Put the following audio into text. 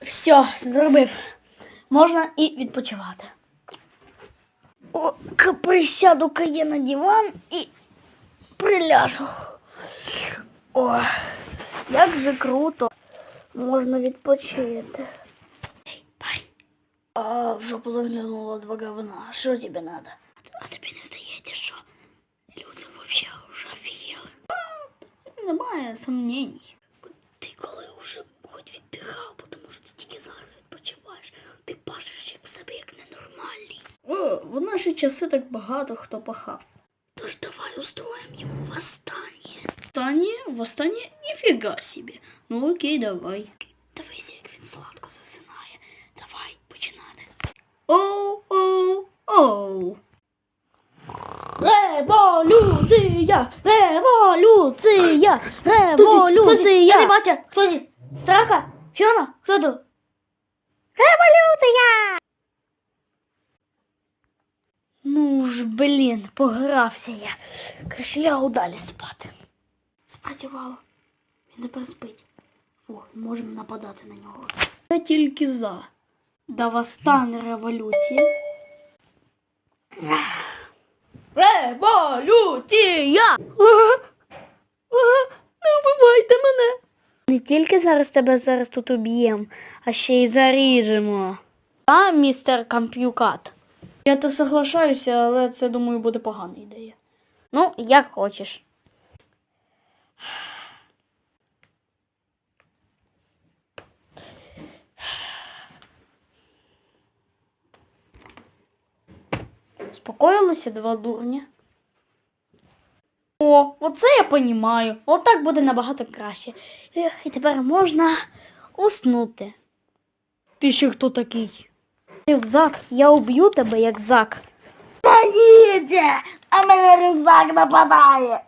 Все, зробив. Можна і відпочивати. О, присяду-ка я на диван і приляжу. О, як же круто. Можна відпочити. Парень. А в жопу заглянуло два говна. Що тобі надо? А тобі не здається, що люди вообще вже офігели? Немає сумнінь. Ти коли вже хоч віддихав, тому що ти тільки зараз відпочиваєш, ти пашеш як в себе як ненормальний. О, в наші часи так багато хто пахав. Тож давай устроїмо йому восстання. Восстання? Восстання? Ніфіга собі. Ну окей, давай. Дивись, як він сладко Революція! Революція! Революція! Хто батя? Хто здесь? Страка? Фіона? Хто тут? Революція! Ну ж, блін, погрався я. Краще лягу далі спати. Спрацювало. Він тепер спить. О, можемо нападати на нього. Я тільки за. Да восстане революція. Революція! Не вбивайте мене! Не тільки зараз тебе зараз тут уб'ємо, а ще й заріжемо. А, містер Камп'юкат? Я то соглашаюся, але це, думаю, буде погана ідея. Ну, як хочеш. Успокоїлися два дурні. О, оце я понімаю. Отак буде набагато краще. І тепер можна уснути. Ти ще хто такий? Рюкзак, я уб'ю тебе як зак. Поїдьте, а мене рюкзак нападає.